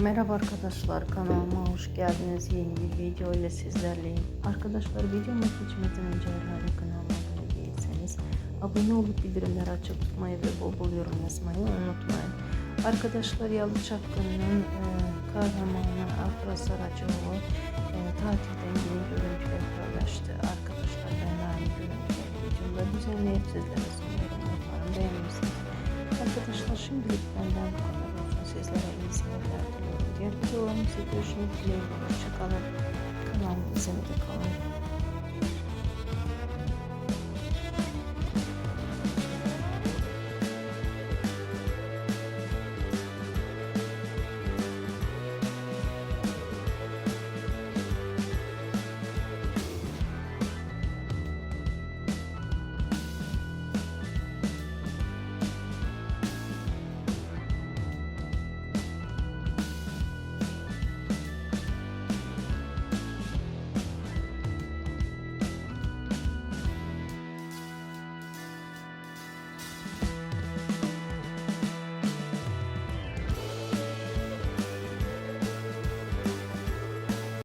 Merhaba arkadaşlar kanalıma hoş geldiniz. Yeni bir video ile sizlerleyim. Arkadaşlar videoma geçmeden önce hala kanalıma abone değilseniz abone olup bildirimleri açık tutmayı ve bol bol yorum yazmayı unutmayın. Arkadaşlar Yalı Çapkın'ın e, kahramanı Afra Saracoğlu e, tatilden yeni görüntüler paylaştı. Arkadaşlar ben de aynı görüntüleri videomda düzenleyip sizlere sunuyorum. Umarım beğenirsiniz. Arkadaşlar şimdilik benden bu kadar olsun. Sizlere вулиці пішов вліво, чекали канал з індиками.